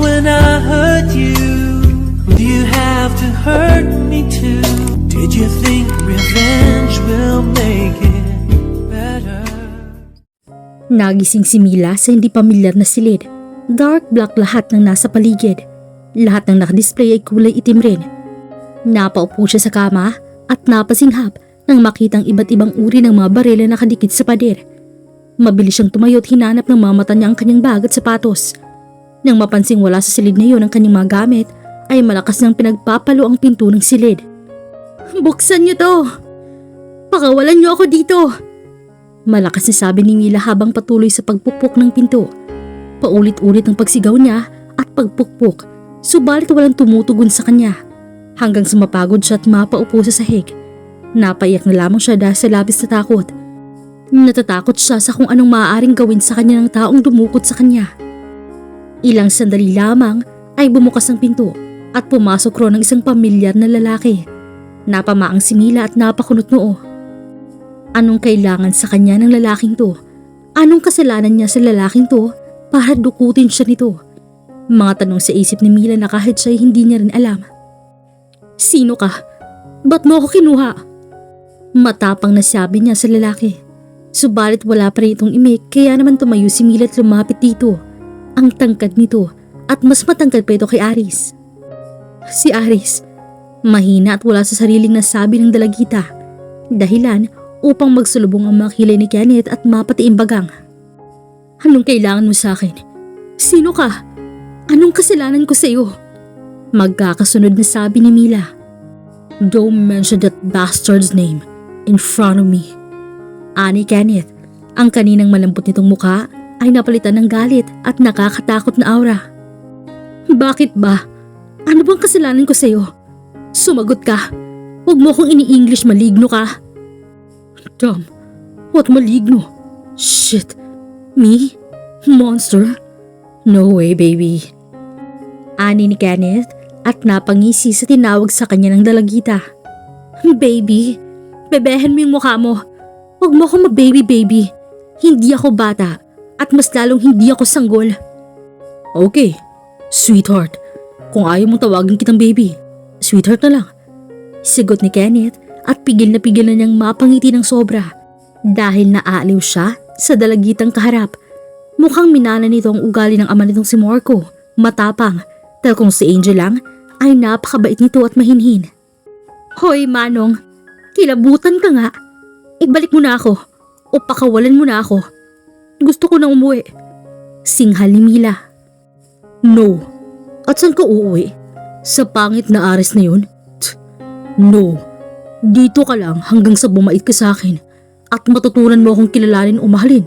when I hurt you? Do you have to hurt me too? Did you think revenge will make it better? Nagising si Mila sa hindi pamilyar na silid. Dark black lahat ng nasa paligid. Lahat ng nakadisplay ay kulay itim rin. Napaupo siya sa kama at napasinghap nang makitang iba't ibang uri ng mga barela na nakadikit sa pader. Mabilis siyang tumayo at hinanap ng mga mata niya ang kanyang bag at sapatos. Nang mapansing wala sa silid na iyon ang kanyang mga gamit, ay malakas nang pinagpapalo ang pinto ng silid. Buksan niyo to! Pakawalan niyo ako dito! Malakas na sabi ni Mila habang patuloy sa pagpukpok ng pinto. Paulit-ulit ang pagsigaw niya at pagpukpok, subalit walang tumutugon sa kanya. Hanggang sumapagod siya at mapaupo sa sahig. Napaiyak na lamang siya dahil sa labis na takot. Natatakot siya sa kung anong maaaring gawin sa kanya ng taong dumukot sa kanya. Ilang sandali lamang ay bumukas ang pinto at pumasok ro ng isang pamilyar na lalaki. Napamaang si Mila at napakunot noo. Anong kailangan sa kanya ng lalaking to? Anong kasalanan niya sa lalaking to para dukutin siya nito? Mga tanong sa isip ni Mila na kahit siya hindi niya rin alam. Sino ka? Ba't mo ako kinuha? Matapang na sabi niya sa lalaki. Subalit wala pa rin itong imik kaya naman tumayo si Mila at lumapit dito. Ang tangkad nito at mas matangkad pa ito kay Aris. Si Aris, mahina at wala sa sariling nasabi ng dalagita. Dahilan upang magsulubong ang mga kilay ni Kenneth at mapatiimbagang. Anong kailangan mo sa akin? Sino ka? Anong kasalanan ko sa iyo? Magkakasunod na sabi ni Mila. Don't mention that bastard's name in front of me. Ani Kenneth, ang kaninang malambot nitong mukha ay napalitan ng galit at nakakatakot na aura. Bakit ba? Ano bang kasalanan ko sa iyo? Sumagot ka. Huwag mo kong ini-English maligno ka. Tom, what maligno? Shit. Me? Monster? No way, baby. Ani ni Kenneth at napangisi sa tinawag sa kanya ng dalagita. Baby, bebehan mo yung mukha mo. Huwag mo akong ma-baby baby. Hindi ako bata at mas lalong hindi ako sanggol. Okay, sweetheart. Kung ayaw mong tawagin kitang baby, sweetheart na lang. Sigot ni Kenneth at pigil na pigil na niyang mapangiti ng sobra dahil naaaliw siya sa dalagitang kaharap. Mukhang minana nito ang ugali ng ama nitong si Marco, matapang, dahil kung si Angel lang ay napakabait nito at mahinhin. Hoy Manong, kilabutan ka nga. Ibalik mo na ako o pakawalan mo na ako. Gusto ko nang umuwi. Singhal ni Mila. No. At saan ka uuwi? Sa pangit na ares na yun? Tch, No. Dito ka lang hanggang sa bumait ka sa akin at matutunan mo akong kilalanin o mahalin.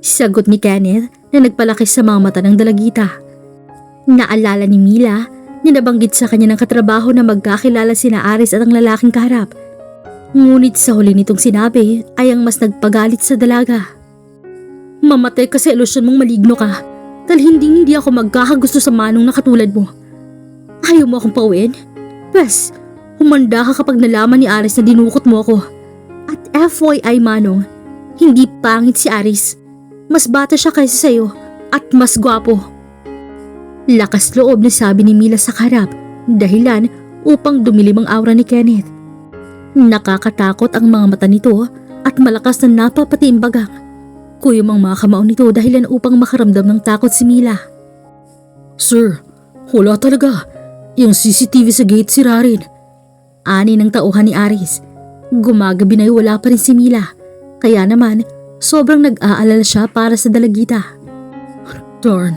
Sagot ni Kenneth na nagpalaki sa mga mata ng dalagita. Naalala ni Mila na nabanggit sa kanya ng katrabaho na magkakilala sina Aris at ang lalaking kaharap. Ngunit sa huli nitong sinabi ay ang mas nagpagalit sa dalaga. Mamatay ka sa ilusyon mong maligno ka dahil hindi hindi ako magkakagusto sa manong na katulad mo. Ayaw mo akong pauwiin? Pwes, humanda ka kapag nalaman ni Aris na dinukot mo ako. At FYI Manong, hindi pangit si Aris. Mas bata siya kaysa sa'yo at mas gwapo. Lakas loob na sabi ni Mila sa karap, dahilan upang dumilim ang aura ni Kenneth. Nakakatakot ang mga mata nito at malakas na napapatiimbagang. Kuyom ang mga kamao nito dahilan upang makaramdam ng takot si Mila. Sir, wala talaga. Yung CCTV sa gate sira rin. Ani ng tauhan ni Aris. Gumagabi na wala pa rin si Mila. Kaya naman, sobrang nag-aalala siya para sa dalagita. Darn,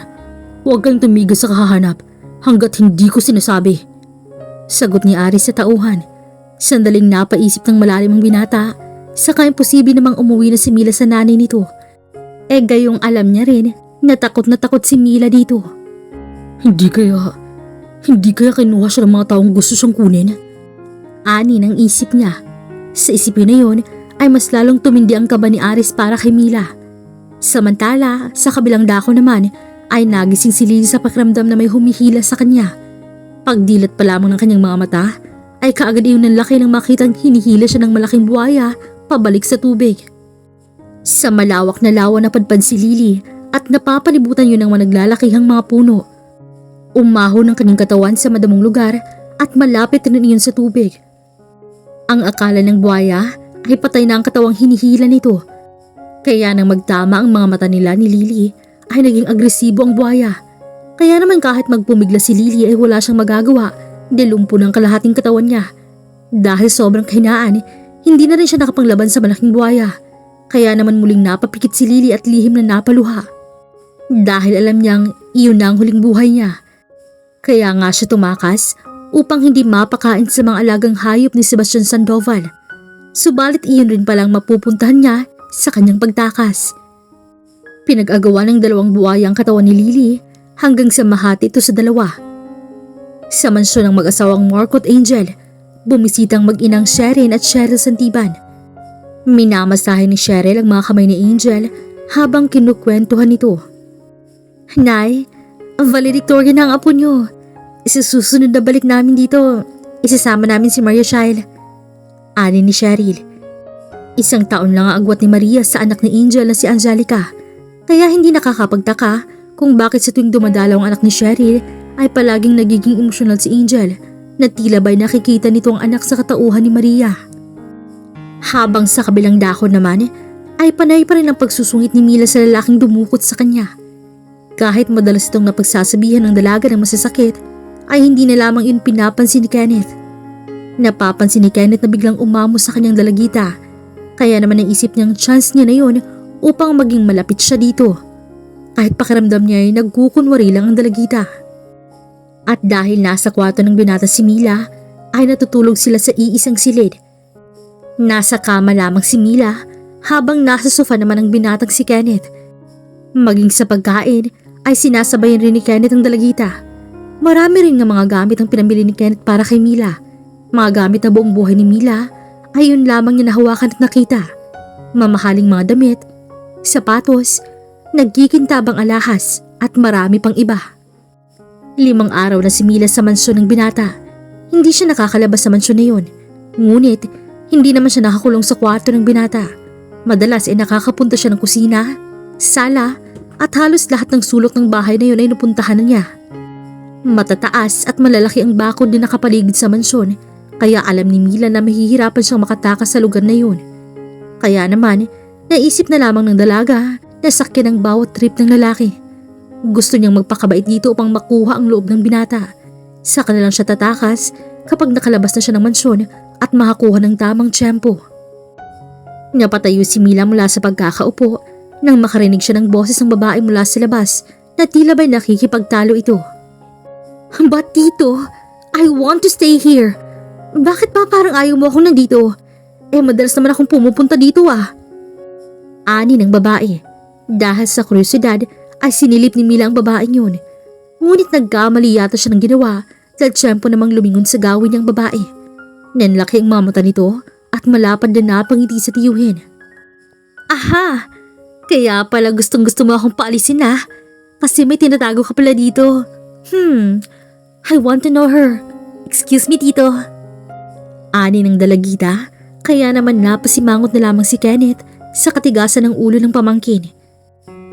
huwag kang tumigil sa kahahanap hanggat hindi ko sinasabi. Sagot ni Aris sa tauhan. Sandaling napaisip ng malalim ang binata, saka imposible namang umuwi na si Mila sa nanay nito. E gayong alam niya rin na takot na takot si Mila dito. Hindi kaya, hindi kaya kinuha siya ng mga taong gusto siyang kunin? Ani ng isip niya. Sa isipin na yon ay mas lalong tumindi ang kaba ni Aris para kay Mila. Samantala, sa kabilang dako naman ay nagising si Lily sa pakiramdam na may humihila sa kanya. Pagdilat pa lamang ng kanyang mga mata, ay kaagad iyon ng laki nang makitang hinihila siya ng malaking buhaya pabalik sa tubig. Sa malawak na lawa na padpad si at napapalibutan yun ng mga naglalakihang mga puno Umaho ng kanyang katawan sa madamong lugar at malapit rin iyon sa tubig. Ang akala ng buhaya ay patay na ang katawang hinihila nito. Kaya nang magtama ang mga mata nila ni Lily ay naging agresibo ang buhaya. Kaya naman kahit magpumigla si Lily ay wala siyang magagawa dahil lumpo ng kalahating katawan niya. Dahil sobrang kahinaan, hindi na rin siya nakapanglaban sa malaking buhaya. Kaya naman muling napapikit si Lily at lihim na napaluha. Dahil alam niyang iyon na ang huling buhay niya. Kaya nga siya tumakas upang hindi mapakain sa mga alagang hayop ni Sebastian Sandoval. Subalit iyon rin palang mapupuntahan niya sa kanyang pagtakas. Pinag-agawa ng dalawang buhaya ang katawan ni Lily hanggang sa mahati ito sa dalawa. Sa mansyon ng mag-asawang Mark at Angel, bumisitang mag-inang Sherin at Cheryl Santiban. Minamasahe ni Cheryl ang mga kamay ni Angel habang kinukwentuhan nito. Nay, valedictorian na ang apo niyo. Sa na balik namin dito, isasama namin si Maria Shile. Ani ni Cheryl. Isang taon lang ang agwat ni Maria sa anak ni Angel na si Angelica. Kaya hindi nakakapagtaka kung bakit sa tuwing dumadalaw ang anak ni Cheryl ay palaging nagiging emosyonal si Angel na tila ba'y nakikita nito ang anak sa katauhan ni Maria. Habang sa kabilang dako naman ay panay pa rin ang pagsusungit ni Mila sa lalaking dumukot sa kanya. Kahit madalas itong napagsasabihan ng dalaga ng masasakit ay hindi na lamang yun pinapansin ni Kenneth. Napapansin ni Kenneth na biglang umamo sa kanyang dalagita kaya naman naisip niyang chance niya na yun upang maging malapit siya dito. Kahit pakiramdam niya ay nagkukunwari lang ang dalagita. At dahil nasa kwarto ng binata si Mila, ay natutulog sila sa iisang silid. Nasa kama lamang si Mila habang nasa sofa naman ang binatang si Kenneth. Maging sa pagkain ay sinasabayan rin ni Kenneth ang dalagita. Marami rin nga mga gamit ang pinamili ni Kenneth para kay Mila. Mga gamit na buong buhay ni Mila ay yun lamang niya nahawakan at nakita. Mamahaling mga damit, sapatos, nagkikintabang alahas at marami pang iba. Limang araw na si Mila sa mansyon ng binata. Hindi siya nakakalabas sa mansyon na yun. Ngunit, hindi naman siya nakakulong sa kwarto ng binata. Madalas ay nakakapunta siya ng kusina, sala, at halos lahat ng sulok ng bahay na yun ay napuntahan na niya. Matataas at malalaki ang bakod na nakapaligid sa mansyon, kaya alam ni Mila na mahihirapan siyang makatakas sa lugar na yun. Kaya naman, naisip na lamang ng dalaga na sakyan ang bawat trip ng lalaki. Gusto niyang magpakabait dito upang makuha ang loob ng binata. Saka na lang siya tatakas kapag nakalabas na siya ng mansyon at makakuha ng tamang tiyempo. Napatayo si Mila mula sa pagkakaupo nang makarinig siya ng boses ng babae mula sa labas na tila ba'y nakikipagtalo ito. But tito, I want to stay here. Bakit ba parang ayaw mo akong nandito? Eh madalas naman akong pumupunta dito ah. Ani ng babae. Dahil sa kuryosidad ay sinilip ni Mila ang babaeng yun. Ngunit nagkamali yata siya ng ginawa dahil tiyempo namang lumingon sa gawin niyang babae. Nanlaki ang mamata nito at malapad na napangiti sa tiyuhin. Aha! Kaya pala gustong gusto mo akong paalisin na kasi may tinatago ka pala dito. Hmm, I want to know her. Excuse me, tito. Ani ng dalagita, kaya naman napasimangot na lamang si Kenneth sa katigasan ng ulo ng pamangkin.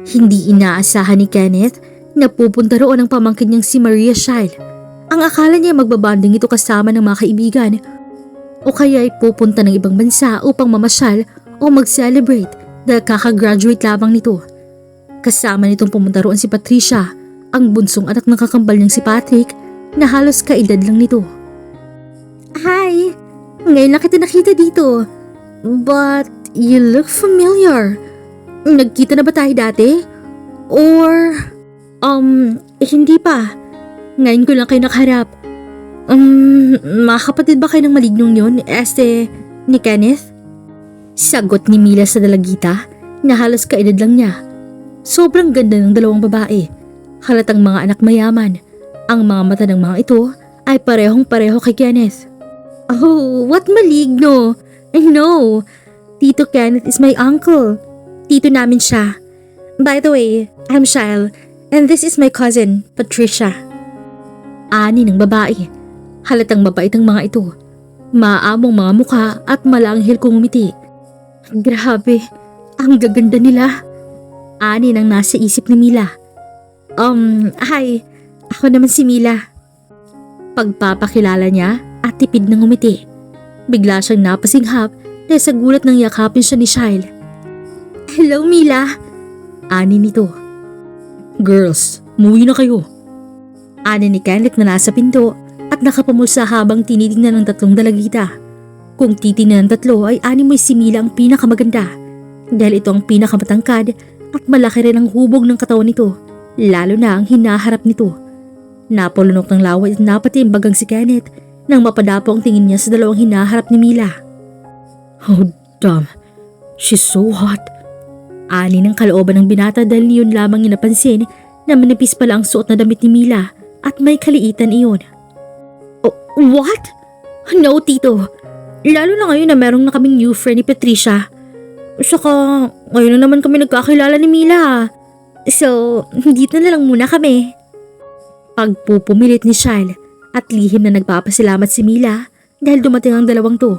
Hindi inaasahan ni Kenneth na pupunta roon ang pamangkin niyang si Maria Shile. Ang akala niya magbabanding ito kasama ng mga kaibigan o kaya ay pupunta ng ibang bansa upang mamasyal o mag-celebrate dahil kakagraduate lamang nito. Kasama nitong pumunta roon si Patricia, ang bunsong anak ng kakambal niyang si Patrick na halos kaedad lang nito. Hi! Ngayon lang kita nakita dito. But you look familiar. Nagkita na ba tayo dati? Or... Um, hindi pa. Ngayon ko lang kayo nakaharap. Um, mga kapatid ba kayo ng malignong yun? Este, ni Kenneth? Sagot ni Mila sa dalagita na halos kaedad lang niya. Sobrang ganda ng dalawang babae. Halatang mga anak mayaman. Ang mga mata ng mga ito ay parehong pareho kay Kenneth. Oh, what maligno! No, Tito Kenneth is my uncle. Tito namin siya. By the way, I'm Shile, and this is my cousin, Patricia. Ani ng babae. Halatang mabait ang mga ito. Maamong mga mukha at malanghil kung umiti. Grabe, ang gaganda nila. Ani nang nasa isip ni Mila. Um, hi, ako naman si Mila. Pagpapakilala niya at tipid ng umiti. Bigla siyang napasinghap dahil sa gulat ng yakapin siya ni Shile. Hello, Mila. Ani nito. Girls, muwi na kayo. Ani ni Kenneth na nasa pinto at nakapamulsa habang tinitingnan ng tatlong dalagita. Kung titingnan ng tatlo ay ani mo'y si Mila ang pinakamaganda dahil ito ang pinakamatangkad at malaki rin ang hubog ng katawan nito, lalo na ang hinaharap nito. Napulunok ng laway at napatimbagang si Kenneth nang mapadapo ang tingin niya sa dalawang hinaharap ni Mila. Oh, damn. She's so hot. Ani ng kalooban ng binata dahil niyon lamang niya napansin na manipis pala ang suot na damit ni Mila at may kaliitan iyon. What? No, Tito. Lalo na ngayon na merong na kaming new friend ni Patricia. Saka, ngayon na naman kami nagkakilala ni Mila. So, dito na lang muna kami. Pagpupumilit ni Shile at lihim na nagpapasalamat si Mila dahil dumating ang dalawang to.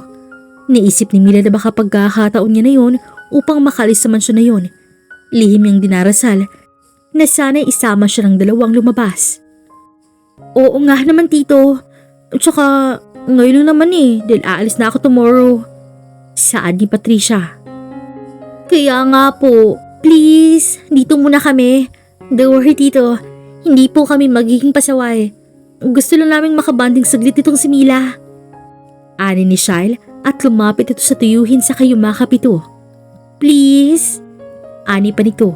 Naisip ni Mila na baka pagkakataon niya na yun upang makalis sa mansyon na yun. Lihim niyang dinarasal na sana isama siya ng dalawang lumabas. Oo nga naman tito. Tsaka ngayon lang naman eh dahil aalis na ako tomorrow. Saan ni Patricia? Kaya nga po, please, dito muna kami. Don't worry tito, hindi po kami magiging pasaway. Gusto lang namin makabanding saglit itong si Mila. Ani ni Shile at lumapit ito sa tuyuhin sa kayumakap ito. Please? Ani pa nito.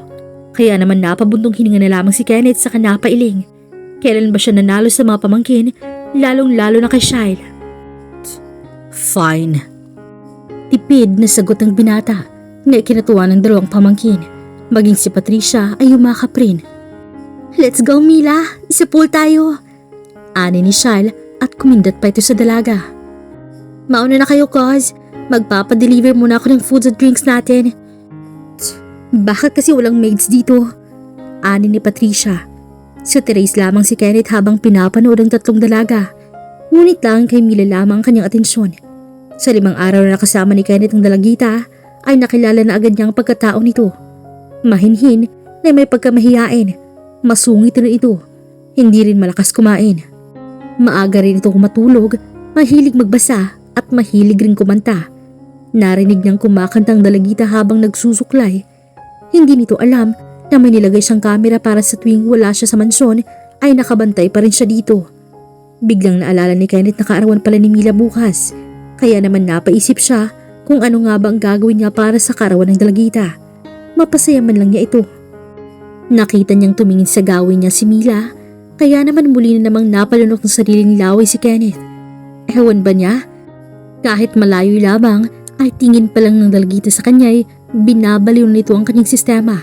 Kaya naman napabuntong hininga na lamang si Kenneth sa kanapailing. Kailan ba siya nanalo sa mga pamangkin, lalong lalo na kay Shile? Fine. Tipid na sagot ng binata na ikinatuwa ng dalawang pamangkin. Maging si Patricia ay umakap rin. Let's go Mila, isa pool tayo. Ani ni Shile at kumindat pa ito sa dalaga. Mauna na kayo, Cos. Magpapadeliver muna ako ng foods at drinks natin. Bakit kasi walang maids dito? Ani ni Patricia. Sa Therese lamang si Kenneth habang pinapanood ang tatlong dalaga. Ngunit lang kay Mila lamang ang kanyang atensyon. Sa limang araw na nakasama ni Kenneth ang dalagita, ay nakilala na agad niya ang pagkatao nito. Mahinhin na may pagkamahiyain. Masungit rin ito. Hindi rin malakas kumain. Maaga rin itong matulog, mahilig magbasa at mahilig rin kumanta. Narinig niyang kumakantang dalagita habang nagsusuklay. Hindi nito alam na may nilagay siyang kamera para sa tuwing wala siya sa mansyon ay nakabantay pa rin siya dito. Biglang naalala ni Kenneth na kaarawan pala ni Mila bukas. Kaya naman napaisip siya kung ano nga ba ang gagawin niya para sa kaarawan ng dalagita. Mapasaya man lang niya ito. Nakita niyang tumingin sa gawin niya si Mila, kaya naman muli na namang napalunok ng sariling laway si Kenneth. Ewan ba niya? Kahit malayo lamang, ay tingin pa lang ng dalagita sa kanya'y binabaliw nito ang kanyang sistema.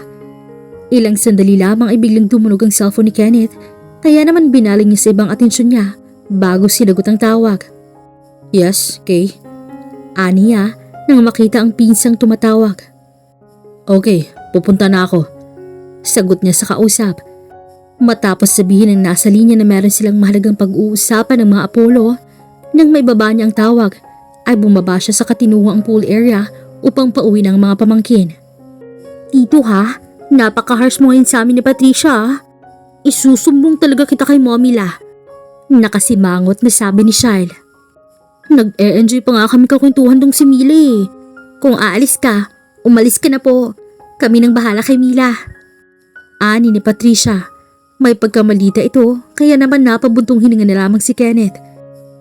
Ilang sandali lamang ay biglang tumunog ang cellphone ni Kenneth, kaya naman binaling niya sa ibang atensyon niya bago sinagot ang tawag. Yes, Kay. Ani niya nang makita ang pinsang tumatawag. Okay, pupunta na ako. Sagot niya sa kausap. Matapos sabihin ng nasa linya na meron silang mahalagang pag-uusapan ng mga Apollo, nang may baba niya ang tawag, ay bumaba siya sa katinuang pool area upang pauwi ng mga pamangkin. Tito ha, napaka-harsh mo ngayon sa amin ni Patricia ah. Isusumbong talaga kita kay mommy la. Nakasimangot na sabi ni Shile. Nag-e-enjoy pa nga kami kakwentuhan dong si Mila eh. Kung aalis ka, umalis ka na po. Kami nang bahala kay Mila. Ani ni Patricia. May pagkamalita ito, kaya naman napabuntong hininga na lamang si Kenneth.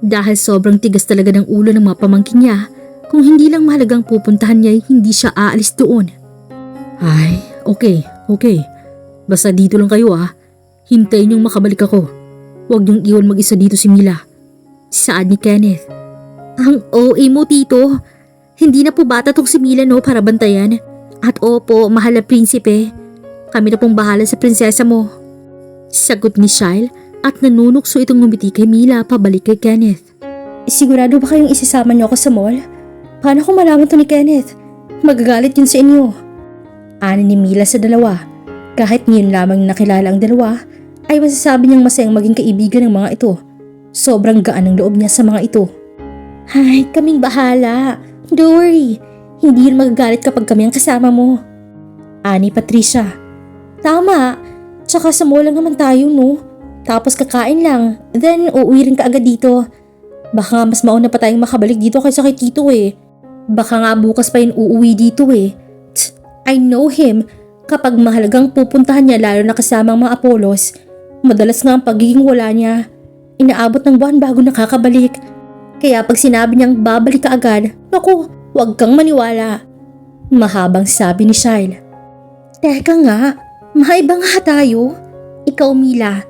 Dahil sobrang tigas talaga ng ulo ng mga pamangkin niya, kung hindi lang mahalagang pupuntahan niya, hindi siya aalis doon. Ay, okay, okay. Basta dito lang kayo ah. Hintayin niyong makabalik ako. Huwag niyong iwan mag-isa dito si Mila. Saan ni Kenneth? Ang OA mo, Tito. Hindi na po bata tong si Mila no para bantayan. At opo, mahal na prinsipe. Kami na pong bahala sa prinsesa mo. Sagot ni Shile at nanunukso itong ngumiti kay Mila pabalik kay Kenneth. Sigurado ba kayong isasama niyo ako sa mall? Paano ko malaman to ni Kenneth? Magagalit yun sa inyo. Ani ni Mila sa dalawa. Kahit ngayon lamang nakilala ang dalawa, ay masasabi niyang masayang maging kaibigan ng mga ito. Sobrang gaan ang loob niya sa mga ito. Ay, kaming bahala. Don't worry. Hindi yun magagalit kapag kami ang kasama mo. Ani Patricia. Tama. Tsaka sa mall lang naman tayo, no? Tapos kakain lang. Then, uuwi rin ka agad dito. Baka nga mas mauna pa tayong makabalik dito kaysa kay Tito eh. Baka nga bukas pa yun uuwi dito eh. I know him. Kapag mahalagang pupuntahan niya lalo na kasama ang mga Apolos, madalas nga ang pagiging wala niya. Inaabot ng buwan bago nakakabalik. Kaya pag sinabi niyang babalik ka agad, naku, huwag kang maniwala. Mahabang sabi ni Shyle. Teka nga, maiba nga tayo. Ikaw Mila,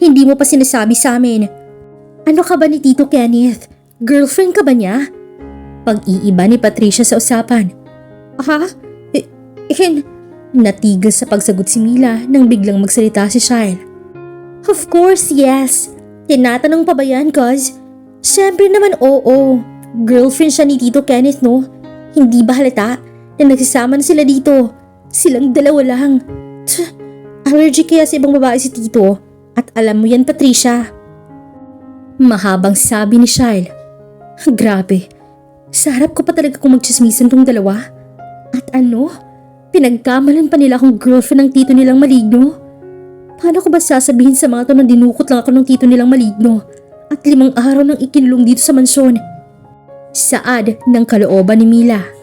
hindi mo pa sinasabi sa amin. Ano ka ba ni Tito Kenneth? Girlfriend ka ba niya? Pag-iiba ni Patricia sa usapan. Ha? Eh, natigil sa pagsagot si Mila nang biglang magsalita si Shyle. Of course, yes. Tinatanong pa ba yan, cuz? Siyempre naman oo. Girlfriend siya ni Tito Kenneth, no? Hindi ba halata na nagsasama na sila dito? Silang dalawa lang. Tch, allergic kaya sa ibang babae si Tito. At alam mo yan, Patricia. Mahabang sabi ni Shyle. Grabe. Sa harap ko pa talaga kung magchismisan tong dalawa. At ano? Pinagkamalan pa nila akong girlfriend ng tito nilang maligno. Paano ko ba sasabihin sa mga to na dinukot lang ako ng tito nilang maligno at limang araw nang ikinulong dito sa mansyon? Saad ng kalooban ni Mila.